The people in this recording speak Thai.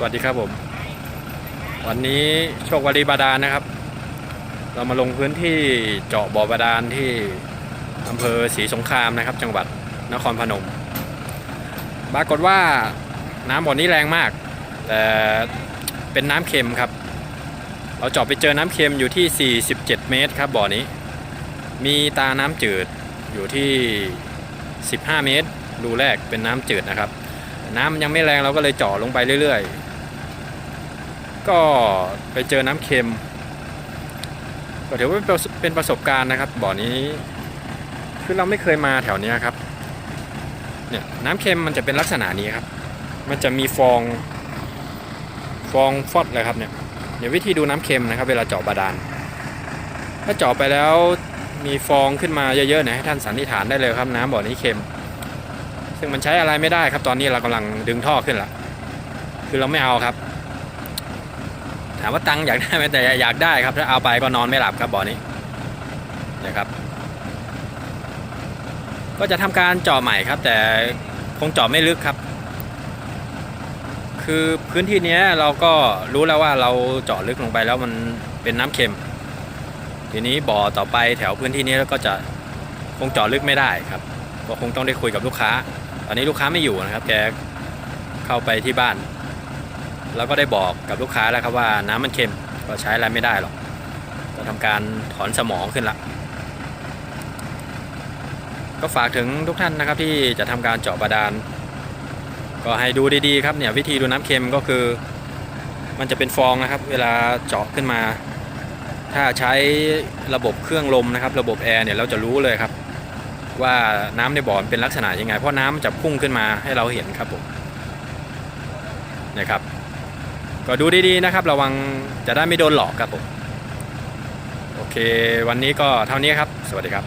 สวัสดีครับผม วันนี้โชควารีบาดาลนะครับ เรามาลงพื้นที่เจาะบ่อบาดาลที่อำเภอศรีสงครามนะครับ จังหวัดนครพนมปรากฏว่าน้ำบ่อนี้แรงมากแต่เป็นน้ำเค็มครับ เราเจาะไปเจอน้ำเค็มอยู่ที่ 47 เมตรครับบ่อนี้ มีตาน้ำจืดอยู่ที่ 15 เมตรรูแรกเป็นน้ำจืดนะครับน้ำมันยังไม่แรงเราก็เลยเจาะลงไปเรื่อย ก็ไปเจอน้ำเค็ม ก็ถือว่าเป็นประสบการณ์นะครับ บ่อนี้คือเราไม่เคยมาแถวนี้ครับ เนี่ยน้ำเค็มมันจะเป็นลักษณะนี้ครับ มันจะมีฟองฟองฟอดเลยครับเนี่ยเดี๋ยววิธีดูน้ำเค็มนะครับ เวลาเจาะบาดาลถ้าเจาะไปแล้วมีฟองขึ้นมาเยอะๆเนี่ยให้ท่านสันนิษฐานได้เลยครับน้ำบ่อนี้เค็ม ซึ่งมันใช้อะไรไม่ได้ครับตอนนี้เรากำลังดึงท่อขึ้นละคือเราไม่เอาครับ ถามว่าตังค์อยากได้ไหมแต่อยากได้ครับ ถ้าเอาไปก็นอนไม่หลับครับบ่อนี้นะครับ ก็จะทำการเจาะใหม่ครับ แต่คงเจาะไม่ลึกครับ คือพื้นที่นี้เราก็รู้แล้วว่าเราเจาะลึกลงไปแล้วมันเป็นน้ำเค็ม ทีนี้บ่อต่อไปแถวพื้นที่นี้ก็จะคงเจาะลึกไม่ได้ครับก็คงต้องได้คุยกับลูกค้า ตอนนี้ลูกค้าไม่อยู่นะครับ แกเข้าไปที่บ้าน แล้วก็ได้บอกกับลูกค้าแล้วครับว่าน้ำมันเค็มก็ใช้อะไรไม่ได้หรอกก็ทำการถอนสมองขึ้นละก็ฝากถึงทุกท่านนะครับที่จะทำการเจาะบาดาล ก็ให้ดูดีๆครับเนี่ยวิธีดูน้ำเค็มก็คือ มันจะเป็นฟองนะครับ เวลาเจาะขึ้นมา ถ้าใช้ระบบเครื่องลมนะครับ ระบบแอร์เนี่ยเราจะรู้เลยครับ ว่าน้ำในบ่อนเป็นลักษณะยังไง เพราะน้ำมันจะพุ่งขึ้นมาให้เราเห็นครับผมนะครับ ก็ดูดีๆนะครับ ระวังจะได้ไม่โดนหลอกครับผม โอเค วันนี้ก็เท่านี้ครับ สวัสดีครับ